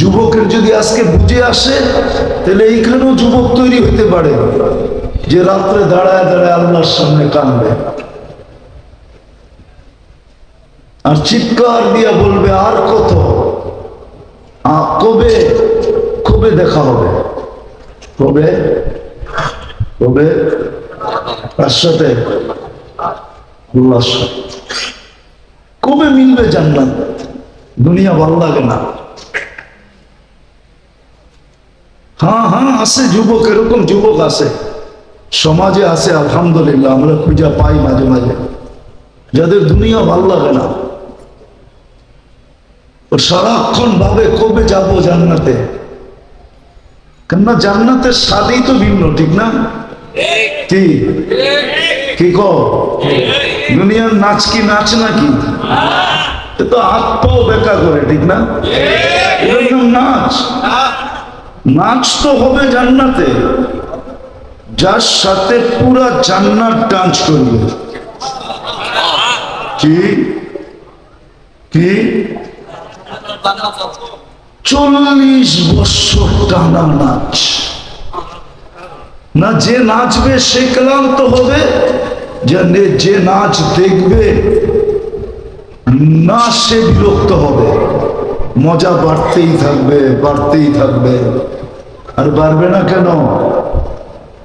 যুবকের যদি আজকে বুঝে আসে, তাহলে এইখানেও যুবক তৈরি হতে পারে, যে রাত্রে দাঁড়ায় দাঁড়ায় আল্লাহর সামনে কানবে আর চিৎকার দিয়া বলবে, আর কত? কবে? কবে দেখা হবে? কবে? কবে? তার সাথে। কবে মিলবে জান্নাত? দুনিয়া ভালো লাগে না। হ্যাঁ হ্যাঁ আছে, যুবক, এরকম যুবক আছে। সমাজে আছে, আলহামদুলিল্লাহ, আমরা খুঁজা পাই মাঝে মাঝে। যাদের দুনিয়া ভালো লাগে না। সারাক্ষণ ভাবে, কবে যাব জান্নাতে? কেননা জান্নাতের স্বাদেই তো ভিন্ন, ঠিক না? কি? কি কো দুনিয়ার নাচ কি, নাচ নাকি? তো হাত পাও বেকা করে, ঠিক না? নাচ। নাচ তো হবে জান্নাতে। যার সাথে পুরা জান্নাত ডান্স করবে। কি? কি? চল্লিশ বছর টানা নাচ। না যে নাচবে সে ক্লান্ত হবে যে যে নাচ দেখবে, না সে বিরক্ত হবে। মজা বাড়তেই থাকবে বাড়তেই থাকবে। আর বাড়বে না কেন?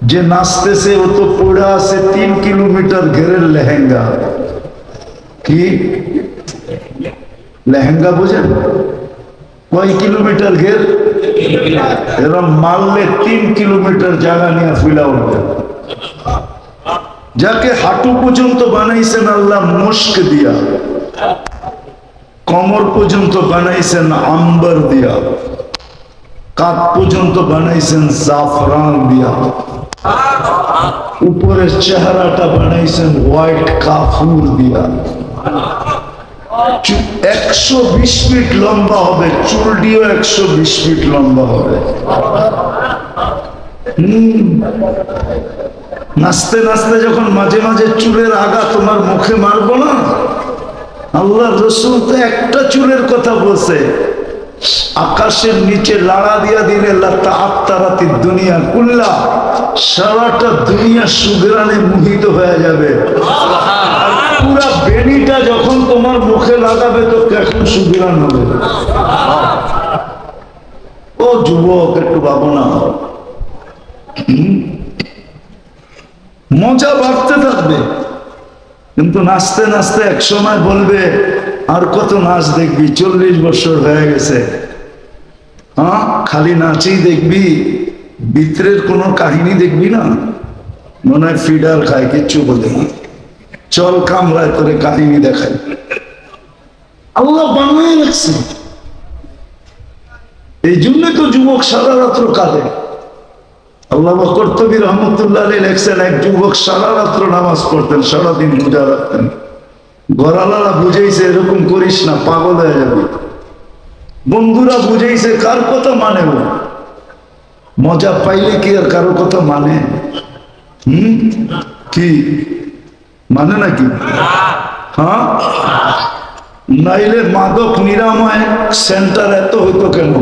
যে নাচতেছে ও তো পড়ে আছে তিন কিলোমিটার ঘেরের লেহেঙ্গা। কি? লেহেঙ্গা বুঝেন? কয় কিলোমিটার ঘের? এরম মারলে তিন কিলোমিটার জায়গা নিয়ে ফুলা উঠবে। যাকে হাঁটু পর্যন্ত বানাইছেন আল্লাহ মুস্ক দিয়া, কমর পর্যন্ত বানাইছেন আম্বার দিয়া। কাত পর্যন্ত বানাইছেন জাফরান দিয়া উপরের চেহারাটা বানাইছেন হোয়াইট কাফুর দিয়া। একশো বিশ ফিট লম্বা হবে, চুলটিও একশো বিশ ফিট লম্বা হবে। নাচতে নাচতে যখন মাঝে মাঝে চুলের আগা তোমার মুখে মারবো না আল্লাহ রসুল তো একটা চুলের কথা বলছে আকাশের নিচে লাড়া দিয়া দিলে আত্মারাতি দুনিয়া কুল্লা। সারাটা দুনিয়া সুগ্রানে মোহিত হয়ে যাবে। পুরা বেনিটা যখন তোমার মুখে লাগাবে তো কেমন সুগ্রান হবে। ও যুবক, একটু ভাবনা? মজা বাড়তে থাকবে। কিন্তু নাচতে নাচতে এক সময় বলবে আর কত নাচ দেখবি? চল্লিশ বছর হয়ে গেছে। হ্যাঁ? খালি নাচেই দেখবি। ভিতরের কোনো কাহিনী দেখবি না? মনে হয় ফিডার খায়, কিচ্ছু বলে না। চল কামরায় তোরে কাহিনী দেখাই। আল্লাহ বানায় রাখছে। এই জন্য তো যুবক সারা রাত্র কাঁদে। আল্লাহ কর্তবী রহমতুল্লাহ লেখছেন, এক যুবক সারা রাত্র নামাজ পড়তেন, সারাদিন রোজা রাখতেন। গড়ালারা বুঝেইছে, এরকম করিস না, পাগল হয়ে যাবে। বন্ধুরা বুঝেইছে, কার কথা মানে ও? মজা পাইলে কি আর কারও কথা মানে? হম? কি? মানে নাকি? হ্যাঁ? নাইলে মাদক নিরাময় সেন্টার এত হইতো কেন?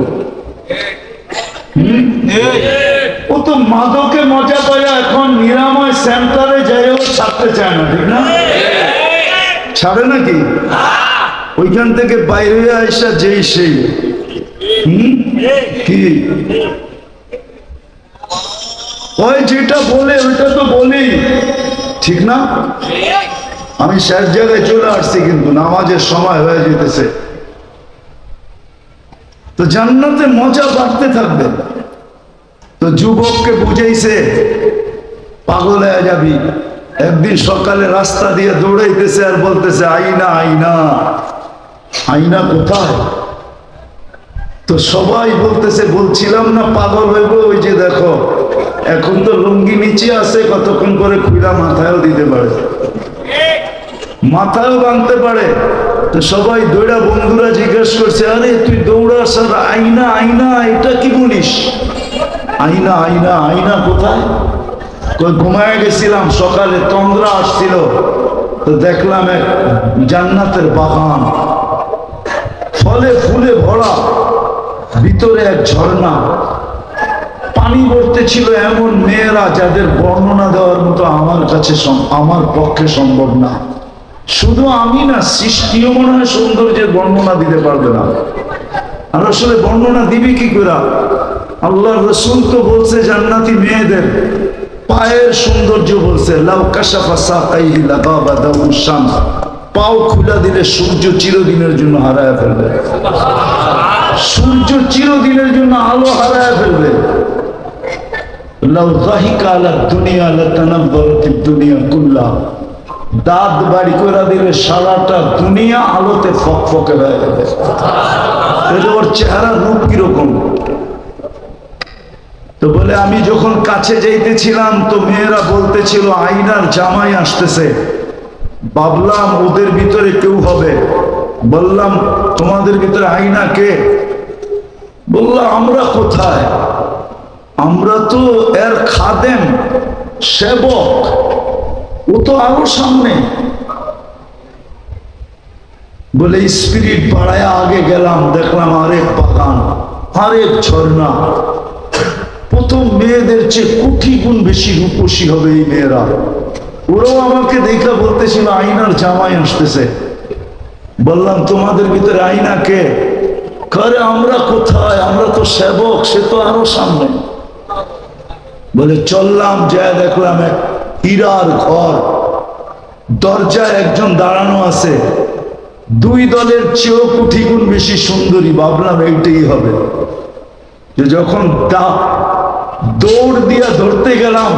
ও তো মাদকে মজা পায় এখন নিরাময় সেন্টারে যাইও ছাড়তে চায় না, ঠিক না? ছাড়ে নাকি? ওইখান থেকে বাইরে আইসা যেই সেই। কি? ওই যেটা বলে, ওইটা তো বলি। ঠিক না? আমি শেষ জায়গায় চলে আসছি কিন্তু নামাজের সময় হয়ে যেতেছে। তো জান্নাতে মজা বাড়তে থাকবে। তো যুবককে বুঝাইছে, পাগল হয়ে যাবি। একদিন সকালে রাস্তা দিয়ে দৌড়াইতেছে আর বলতেছে, আইনা আইনা। আইনা কোথায়? তো সবাই বলতেছে, বলছিলাম না পাগল হইব, ওই যে দেখো, এখন তো লুঙ্গি নিচে আছে, কতক্ষণ করে খুইলা মাথায়ও দিতে পারে। মাথায়ও বাঁধতে পারে। তো সবাই দৌড়া, বন্ধুরা জিজ্ঞেস করছে, আরে, তুই দৌড়াস আর আইনা আইনা, এটা কি বলিস? আইনা আইনা আইনা কোথায়? ঘুমায় গেছিলাম, সকালে তন্দ্রা আসছিল। তো দেখলাম এক জান্নাতের বাগান। ফলে ফুলে ভরা, ভিতরে এক ঝর্ণা। পানি ছিল এমন মেয়েরা যাদের বর্ণনা দেওয়ার মতো আমার কাছে আমার পক্ষে সম্ভব না। শুধু আমি না, সৃষ্টিও মনে হয় সৌন্দর্যের বর্ণনা দিতে পারবে না। আর আসলে বর্ণনা দিবে কি করে? আল্লাহ রসুল তো বলছে, জান্নাতি মেয়েদের পায়ের সৌন্দর্য বলছে পাও খুলা দিলে সূর্য চিরদিনের জন্য হারায় ফেলবে। সূর্য চিরদিনের জন্য আলো হারায় ফেলবে। দাঁত বাড়ি করে দিলে দুনিয়া আলোতে ওর চেহারা রূপ কীরকম? তো বলে, আমি যখন কাছে যাইতেছিলাম তো মেয়েরা বলতেছিল আইনার জামাই আসতেছে। ভাবলাম ওদের ভিতরে কেউ হবে। বললাম, তোমাদের ভিতরে আইনা কে? বললাম আমরা কোথায়? আমরা তো এর খাদেম, সেবক। ও তো আরও সামনে। বলে, স্পিরিট বাড়ায় আগে গেলাম, দেখলাম আরেক বাগান, আরেক ঝর্ণা। প্রথম মেয়েদের চেয়ে কোটি গুণ বেশি রূপসী হবে এই মেয়েরা। ওরাও আমাকে দেখা বলতেছিল আইনার জামাই আসতেছে। বললাম, তোমাদের ভিতরে আইনা কে? করে, আমরা কোথায়? আমরা তো সেবক, সে তো আরও সামনে। বলে, চললাম যা দেখলাম এক হীরার ঘর। দরজায় একজন দাঁড়ানো আছে। দুই দলের চেয়েও কোটি গুণ বেশি সুন্দরী। ভাবলাম, এইটাই হবে। যে যখন দৌড় দিয়া ধরতে গেলাম,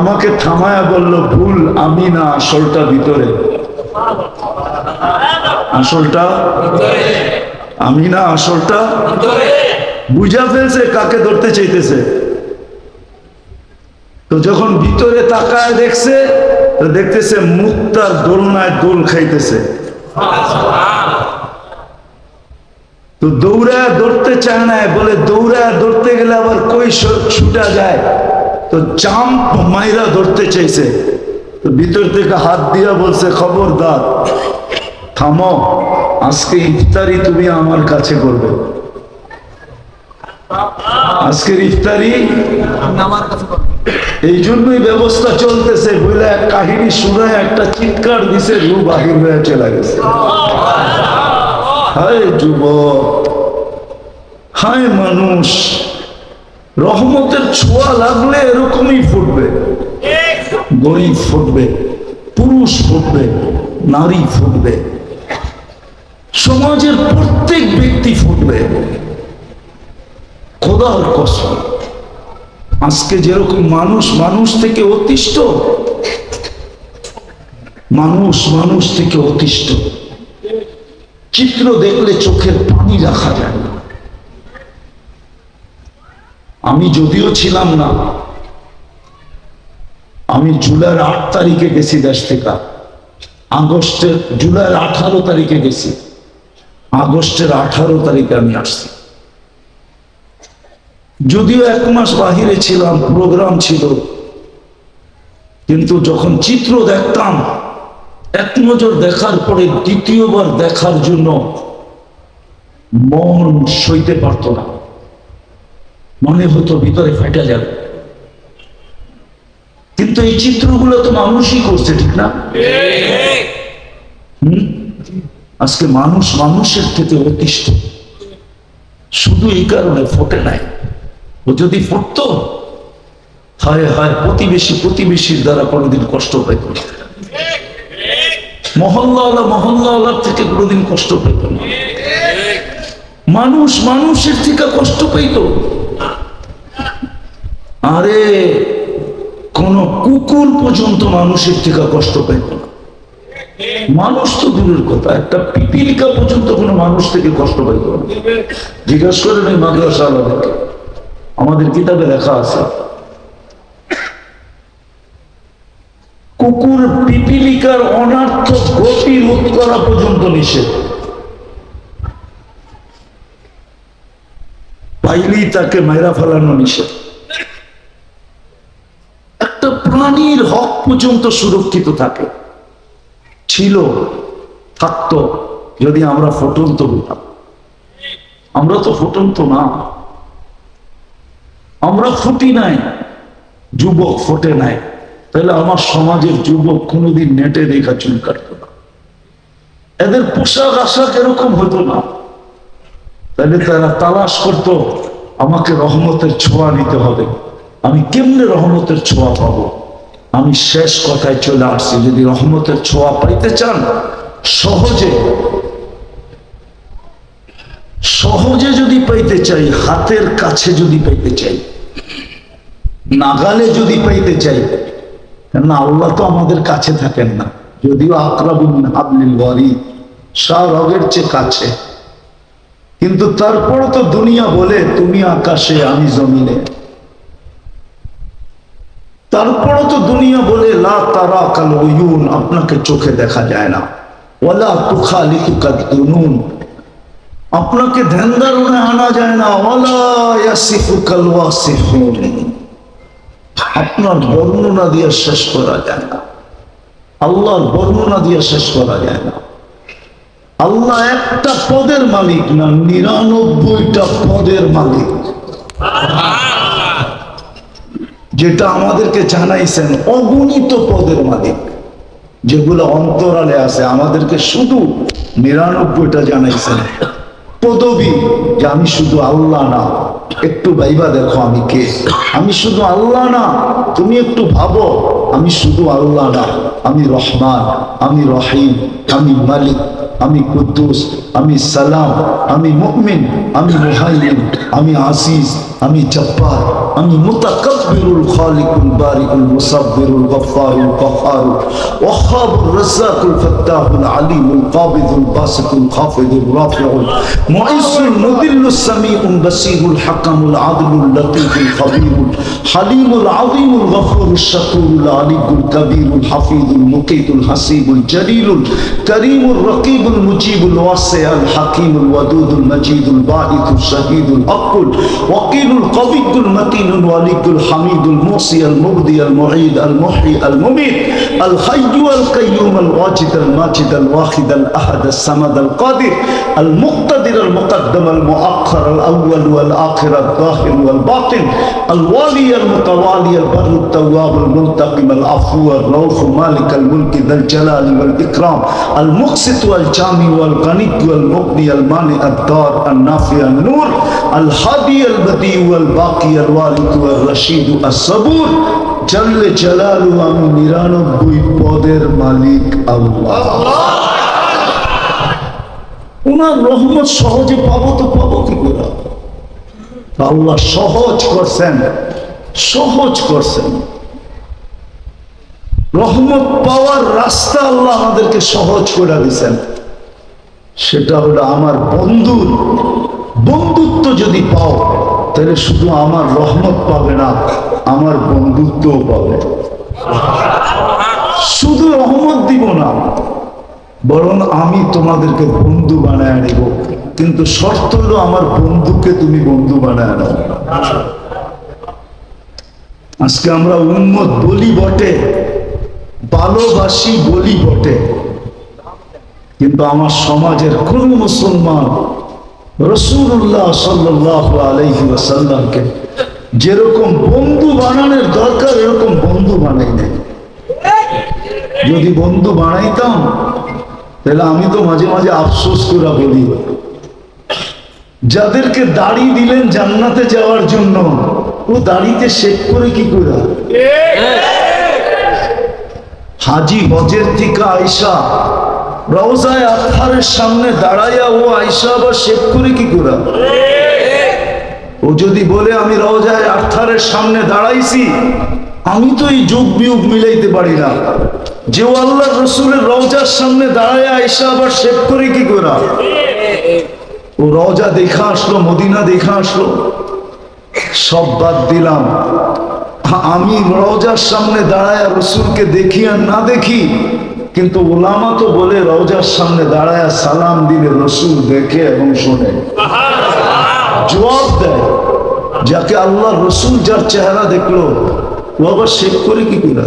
আমাকে থামায়া বলল, ভুল, আমি না, আসলটা ভিতরে। আসলটা? আমি না, আসলটা? বুঝা ফেলছে, কাকে ধরতে চাইতেছে? তো যখন ভিতরে তাকায় দেখছে দেখতেছে মুক্তার দোলনায় দোল খাইতেছে। তো দৌড়া দৌড়তে চায় না বলে দৌড়া দৌড়তে গেলে আবার কই ছুটা যায়? তো জাম্প মাইরা ধরতে চাইছে। তো ভিতর থেকে হাত দিয়া বলছে খবরদার থামো আজকে ইফতারি তুমি আমার কাছে করবে। আজকের ইফতারি আমার কাছে করো। এই জন্যই ব্যবস্থা চলতেছে বলে এক কাহিনী শুনে একটা চিৎকার দিছে রু বাহির হয়ে চলে গেছে। হায় যুবক, হায় মানুষ, রহমতের ছোঁয়া লাগলে এরকমই ফুটবে। গরিব ফুটবে, পুরুষ ফুটবে, নারী ফুটবে, সমাজের প্রত্যেক ব্যক্তি ফুটবে। খোদার কসম, আজকে যেরকম মানুষ মানুষ থেকে অতিষ্ঠ, মানুষ মানুষ থেকে অতিষ্ঠ। চিত্র দেখলে চোখের পানি রাখা যায় না। আমি যদিও ছিলাম না, আমি জুলাইয়ের আট তারিখে গেছি দেশ থেকে। আগস্টের, জুলাইয়ের আঠারো তারিখে গেছি। আগস্টের আঠারো তারিখে আমি আসছি। যদিও এক মাস বাহিরে ছিলাম প্রোগ্রাম ছিল, কিন্তু যখন চিত্র দেখতাম এক নজর দেখার পরে দ্বিতীয়বার দেখার জন্য মন সইতে পারত না। মনে হতো ভিতরে ফেটে যাবে। কিন্তু এই চিত্রগুলো তো মানুষই করছে, ঠিক না? আজকে মানুষ মানুষের থেকে অতিষ্ঠ। শুধু এই কারণে ফোটে নাই। ও যদি ফুটতো, হায় হায়, প্রতিবেশী প্রতিবেশীর দ্বারা কোনোদিন কষ্ট পেত না। মহল্লাওয়ালা মহল্লাওয়ালার থেকে কোনোদিন কষ্ট পেত না। মানুষ মানুষের থেকে কষ্ট পেত। আরে, কোন কুকুর পর্যন্ত মানুষের থেকে কষ্ট পেত না। মানুষ তো দূরের কথা, একটা পিপিলিকা পর্যন্ত কোনো মানুষ থেকে কষ্ট পেত না। জিজ্ঞাসা করেন আমাদের কিতাবে লেখা আছে কুকুর পিপিলিকার অনার্থ গতি রোধ করা পর্যন্ত নিষেধ। পাইলেই তাকে মেরা ফেলানো নিষেধ। একটা প্রাণীর হক পর্যন্ত সুরক্ষিত থাকে। ছিল, থাকতো, যদি আমরা ফটন্ত হইতাম আমরা তো ফুটন্ত না। আমরা ফুটি নাই, যুবক ফোটে নাই। তাহলে আমার সমাজের যুবক কোনোদিন নেটে দেখা চুল কাটতো না। এদের পোশাক আশাক এরকম হতো না। তাহলে তারা তালাশ করত, আমাকে রহমতের ছোঁয়া নিতে হবে। আমি কেমনে রহমতের ছোঁয়া পাবো? আমি শেষ কথায় চলে আসছি। যদি রহমতের ছোঁয়া পাইতে চান, সহজে সহজে যদি পাইতে চাই, হাতের কাছে যদি পাইতে চাই, নাগালে যদি পাইতে চাই না আল্লাহ তো আমাদের কাছে থাকেন না। যদিও আকরাবুন রগের চেয়ে কাছে। কিন্তু তারপরও তো দুনিয়া বলে, তুমি আকাশে, আমি জমিনে। তারপরও তো দুনিয়া বলে, লা তারা কাল উয়ুন, আপনাকে চোখে দেখা যায় না। ওলা তুখা লিতুকা দুনুন, আপনাকে ধ্যান ধারণে আনা যায় না। ওয়ালা ইয়াসিফু কাল ওয়াসিফুন আপনার বর্ণনা দিয়ে শেষ করা যায় না। আল্লাহর বর্ণনা দিয়ে শেষ করা যায় না। আল্লাহ একটা পদের মালিক না, নিরানব্বইটা পদের মালিক। যেটা আমাদেরকে জানাইছেন, অগণিত পদের মালিক। যেগুলো অন্তরালে আছে, আমাদেরকে শুধু নিরানব্বইটা জানাইছেন। পদবি, যে আমি শুধু আল্লাহ না একটু ভাইবা দেখো আমি কে? আমি শুধু আল্লাহ না, তুমি একটু ভাবো, আমি শুধু আল্লাহ না, আমি রহমান, আমি রহিম, আমি মালিক, আমি কুদ্দুস, আমি সালাম, আমি মুমিন, আমি মুহাইমিন, আমি আসিস আমি জব্বার। আমি মুতাকাব্বিরুল খালিকুল বারিকুল মুসাব্বিরুল গফফারুল কহ্হারুল ওয়াহ্হাবুর রাজ্জাকুল ফাত্তাহুল আলিমুল কাবিদুল বাসিতুল খাফিদুল রাফিউল মুইসুল মুদিল্লুস সামিউল বাসীরুল হাকামুল আদলুল লতীফুল খবীরুল হালিমুল আযীমুল গফুরুশ শাকুরুল আলিকুল কবীরুল হাফিজুল মুকিতুল হাসিবুল জলিলুল করিমুল রকিবুল মুজিবুল ওয়াসিউল হাকিমুল ওয়াদুদুল মজিদুল বাঈতুল শহীদুল আকুল ওয়াকিলুল কবিয়ুল মতিনুল ওয়ালিকুল হামিদুল মুসি আল মুবদি আল মুঈদ আল মুহয়ি আল মুমিত আল হাইয়্যু আল কাইয়্যুম আল ওয়াজিদ আল মাজিদ আল ওয়াহিদ আল আহাদ আল সামাদ আল কাদির আল মুক্তাদির আল মুকদ্দম আল মুআخر আল আউয়াল ওয়াল আখির আল যাহির ওয়াল বাতিন আল ওয়ালি আল মুতাওয়ালি আল বার মালিক রশিদ আল সবুর জালালু আমি নিরানব্বই পদের মালিক আল্লাহ। রহমত সহজে পাবো তো পাবো কি করে? আল্লাহ সহজ করছেন সহজ করছেন। রহমত পাওয়ার রাস্তা আল্লাহ আমাদেরকে সহজ করে দিছেন সেটা হলো আমার বন্ধুর বন্ধুত্ব যদি পাও তাহলে শুধু আমার রহমত পাবে না, আমার বন্ধুত্বও পাবে। শুধু রহমত দিব না, বরং আমি তোমাদেরকে বন্ধু বানায় নেব কিন্তু শর্ত হলো আমার বন্ধুকে তুমি বন্ধু বানায় নাও। আজকে আমরা উন্মত বলি বটে, ভালোবাসি বলি বটে। কিন্তু আমার সমাজের কোন মুসলমান রসুল্লাহ সাল্লাহ আলহি ওয়াসাল্লামকে যেরকম বন্ধু বানানোর দরকার এরকম বন্ধু বানাই নাই। যদি বন্ধু বানাইতাম তাহলে আমি তো মাঝে মাঝে আফসোস করে বলি যাদেরকে দাড়ি দিলেন জান্নাতে যাওয়ার জন্য ও দাড়িতে শেখ করে কি করে হাজি হজের থেকে আয়সা রওজায় আথারের সামনে দাঁড়াইয়া ও আয়সা আবার শেখ করে কি করে? ও যদি বলে, আমি রওজায় আথারের সামনে দাঁড়াইছি, আমি তো এই যোগ বিয়োগ মিলাইতে পারি না। যে ও আল্লাহ রসুলের রওজার সামনে দাঁড়ায় আয়সা আবার শেখ করে কি করে? ও রওজা দেখা আসলো, মদিনা দেখা আসলো। সব বাদ দিলাম। আমি রওজার সামনে দাঁড়ায় রসুলকে দেখি আর না দেখি কিন্তু ওলামা তো বলে রওজার সামনে দাঁড়ায় সালাম দিলে রসুল দেখে এবং শোনে। জবাব দেয়, যাকে আল্লাহ রসুল যার চেহারা দেখল, ও আবার শেখ করে কি করে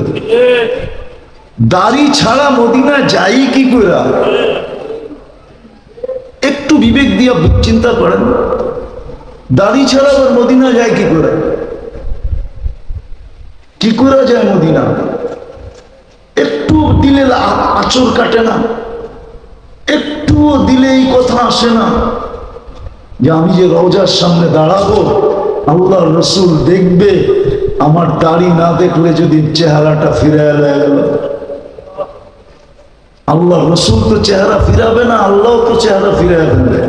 দাড়ি ছাড়া মদিনা যাই কি করে একটু বিবেক দিয়ে চিন্তা করেন, দাড়ি ছাড়া আবার মদিনা যায় কি করে কি করে যায় মদিনা? একটু দিলে আ- আঁচড় কাটে না। একটুও দিলে এই কথা আসে না। যে আমি যে রওজার সামনে দাঁড়াবো আল্লাহ রসুল দেখবে, আমার দাড়ি না দেখলে যদি চেহারাটা ফিরে গেল আল্লাহ রসুল তো চেহারা ফিরাবে না আল্লাহ তো চেহারা ফিরে ফেলবে।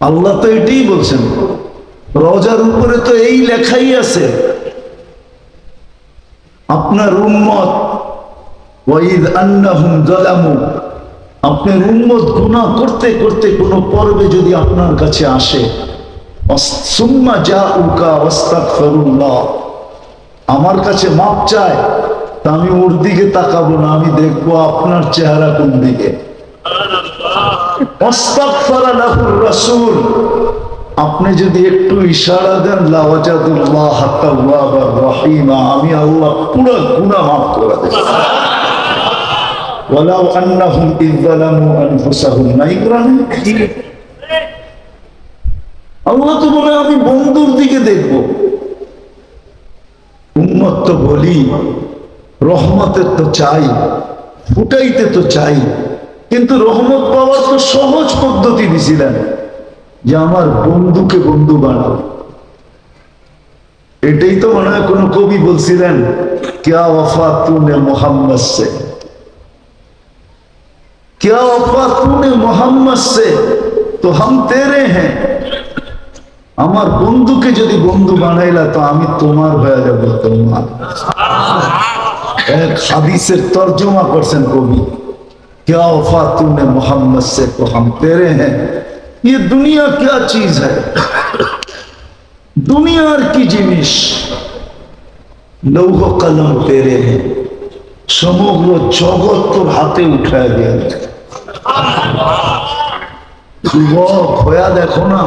আল্লাহ তো এটাই বলছেন। রোজার উপরে তো এই লেখাই আছে। আপনার উম্মত, ওয়াইদ আন্নাহুম জালামু আপনার উম্মত গুনাহ করতে করতে কোনো পর্বে যদি আপনার কাছে আসে সুম্মা জাউকা ওয়াস্তাগফিরুল্লাহ, আমার কাছে মাপ চায়, তা আমি ওর দিকে তাকাবো না, আমি দেখব আপনার চেহারা কোন দিকে। ওয়াস্তাগফারা লাহুর রাসূল আপনি যদি একটু ইশারা দেন আমি আল্লাহ পুরো গুনাহ মাফ করে দেব। তো বলে, আমি বন্ধুর দিকে দেখব। উম্মত তো বলি, রহমতের তো চাই, ফুটাইতে তো চাই, কিন্তু রহমত পাওয়ার তো সহজ পদ্ধতি দিছিলেন। যে আমার বন্ধুকে বন্ধু বানাও। এটাই তো মনে হয় কোনো কবি বলছিলেন, ক্যা ওফা তুনে মোহাম্মদ সে। ক্যা ওফা তুনে মোহাম্মদ সে? তো হাম তেরে হ্যাঁ। আমার বন্ধুকে যদি বন্ধু বানাইলা, তো আমি তোমার হয়ে যাব তোমার। এক হাদিসের তর্জমা করছেন কবি, ক্যা ওফা তুনে মোহাম্মদ সে, তো হাম তেরে হ্যাঁ। ये दुनिया क्या चीज है দুনিয়ার কি জিনিস লৌহ কলম তেরে हैं সমগ্র জগৎ তোর হাতে উঠায় দিয়েছে যুবক হয়া দেখো না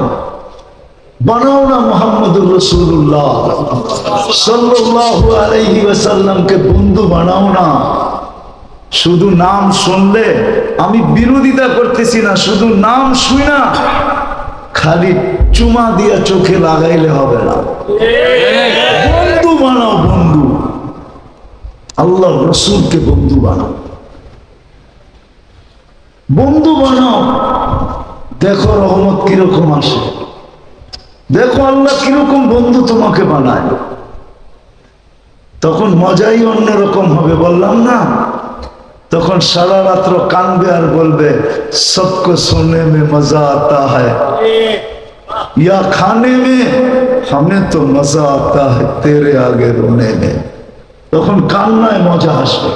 বানাও না মোহাম্মদুর রসুল্লাহ সাল্লাল্লাহু আলাইহি ওয়াসাল্লামকে বন্ধু বানাও না শুধু নাম শুনলে আমি বিরোধিতা করতেছি না, শুধু নাম শুই না, খালি চুমা দিয়া চোখে লাগাইলে হবে না। বন্ধু বানাও, বন্ধু। আল্লাহ রসুলকে বন্ধু বানাও। বন্ধু বানাও। দেখো রহমত কীরকম আসে। দেখো আল্লাহ কীরকম বন্ধু তোমাকে বানায়। তখন মজাই অন্যরকম হবে, বললাম না? তখন সারা রাত্র কানবে আর বলবে সবকো সোনে মে মজা আতা হ্যায় या खाने में हमें तो मजा आता है तेरे आगे रोने में তখন কান্নায় মজা আসবে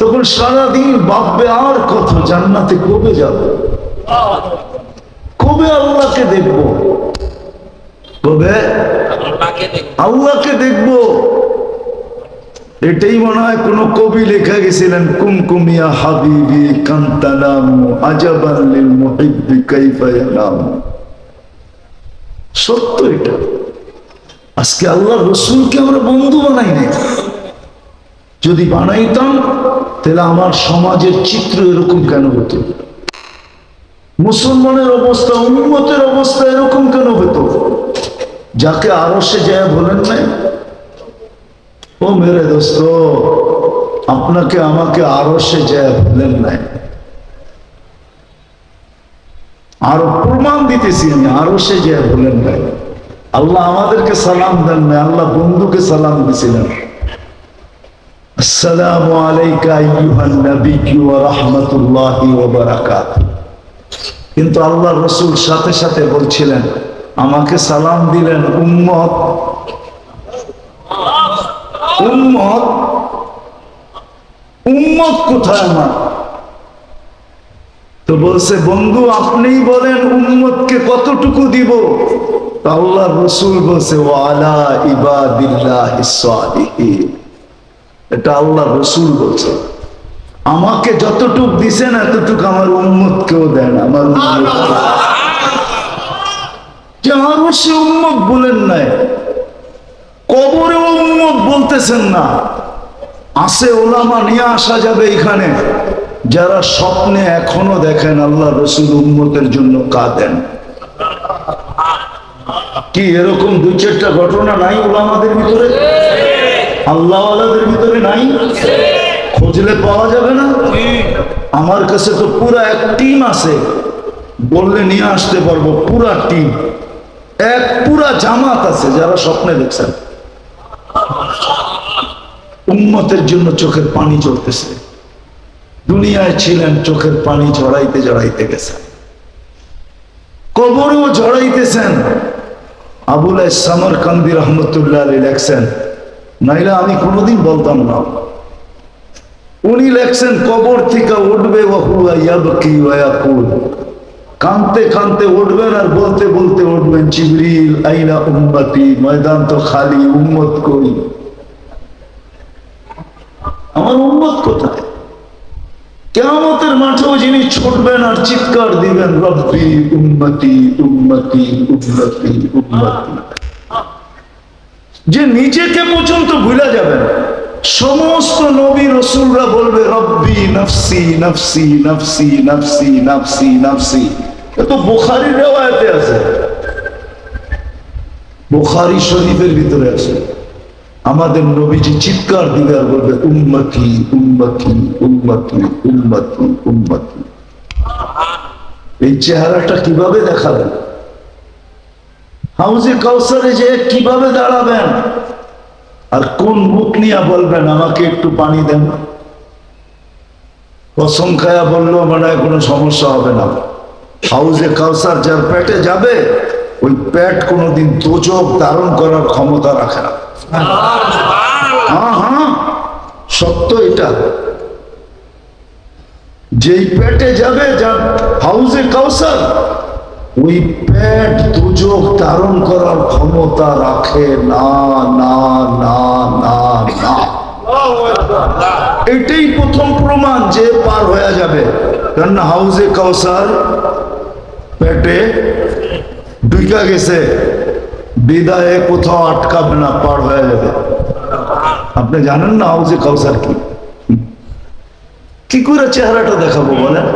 তখন সারাদিন ভাববে আর কত জান্নাতে কবে যাব কবে আল্লাহকে দেখব কবে আল্লাহকে দেখব এটাই মনে হয় কোন কবি লেখা গেছিলেন, কুমকুমিয়া হাবিবি কান্তানাম, আজাবান লিল মুহিব্বি কাইফা সত্য এটা। আজকে আল্লাহ রসুলকে আমরা বন্ধু বানাই নাই। যদি বানাইতাম, তাহলে আমার সমাজের চিত্র এরকম কেন হতো? মুসলমানের অবস্থা উন্মতের অবস্থা এরকম কেন হতো? যাকে আরও সে যায় বলেন নাই ও মেরে দোস্ত, আপনাকে, আমাকে আরও সে যায় বলেন নাই। আরও প্রমাণ দিতেছি আমি, আরও সে যে বলেন নাই। আল্লাহ আমাদেরকে সালাম দেন না আল্লাহ বন্ধুকে সালাম দিছিলেন আসসালামু আলাইকা আইয়ুহান নাবিয়্যু ওয়া রাহমাতুল্লাহি ওয়া কিন্তু আল্লাহ রসুল সাথে সাথে বলছিলেন, আমাকে সালাম দিলেন উম্মত উম্মত উম্মত কোথায় আমার? তো বলছে বন্ধু আপনিই বলেন উম্মতকে কতটুকু দিব? আল্লাহ রসুল বলছে ও আলা ইবাদিল্লাহ এটা আল্লাহ রসুল বলছে। আমাকে যতটুক দিছেন এতটুক আমার উম্মত কেউ দেন। আমার আরও সে উম্মত বলেন নাই কবরে উম্মত বলতেছেন না। আসে ওলামা নিয়ে আসা যাবে এখানে। যারা স্বপ্নে এখনও দেখেন আল্লাহ রসুল উম্মতের জন্য কাঁদেন। কি এরকম দুই চারটা ঘটনা নাই ওলামাদের ভিতরে? আল্লাহওয়ালাদের ভিতরে নাই? খুঁজলে পাওয়া যাবে না? আমার কাছে তো পুরা এক টিম আছে। বললে নিয়ে আসতে পারব পুরা টিম। এক পুরা জামাত আছে যারা স্বপ্নে দেখছেন। উম্মতের জন্য চোখের পানি চলতেছে দুনিয়ায় ছিলেন, চোখের পানি ঝরাইতে ঝরাইতে গেছেন। কবরও ঝরাইতেছেন। আবুল সামর কান্দি রহমতুল্লাহ আলী লেখছেন, নাইলে আমি কোনোদিন বলতাম না। উনি লেখছেন, কবর থেকে উঠবে ওহুয়া ইয়াবকি ওয়া কানতে কানতে উঠবেন আর বলতে বলতে উঠবেন, জিবরিল আইনা উম্মতি, ময়দান তো খালি, উম্মত করি আমার উম্মত কোথায়? কেমতের মাঠেও যিনি ছুটবেন আর চিৎকার দিবেন, রব্বি উন্নতি উন্নতি উন্নতি উন্নতি যে নিজেকে পর্যন্ত ভুলে যাবেন। সমস্ত নবী রসুলরা বলবে, রব্বি নফসি নফসি নফসি নফসি নফসি নফসি। তো বোখারির রেওয়ায়তে আছে। বোখারি শরীফের ভিতরে আছে। আমাদের নবীজি চিৎকার দিবে আর বলবে উন্মতি উন্মতি উন্মতি উন্মতি উন্মতি এই চেহারাটা কীভাবে দেখাবেন? হাউজে কাউসারে যে কীভাবে দাঁড়াবেন? আর কোন মুখ নিয়ে বলবেন, আমাকে একটু পানি দেন। কসম খায়া বললেও মনে কোনো সমস্যা হবে না। হাউজে কাউসার যার পেটে যাবে, ওই পেট কোনোদিন দোজক ধারণ করার ক্ষমতা রাখে না। হ্যাঁ হ্যাঁ সত্য এটা। যেই পেটে যাবে, যার হাউজে কাউসার ওই পেট দুযোগ ধারণ করার ক্ষমতা রাখে। না না না না না। এটাই প্রথম প্রমাণ যে পার হয়ে যাবে। কারণ হাউজে কাউসার পেটে ঢুকা গেছে, বিদায়ে কোথাও আটকাবে না, পার হয়ে যাবে। আপনি জানেন না হাউজে কাউসার কি? কি করে চেহারাটা দেখাবো বলেন?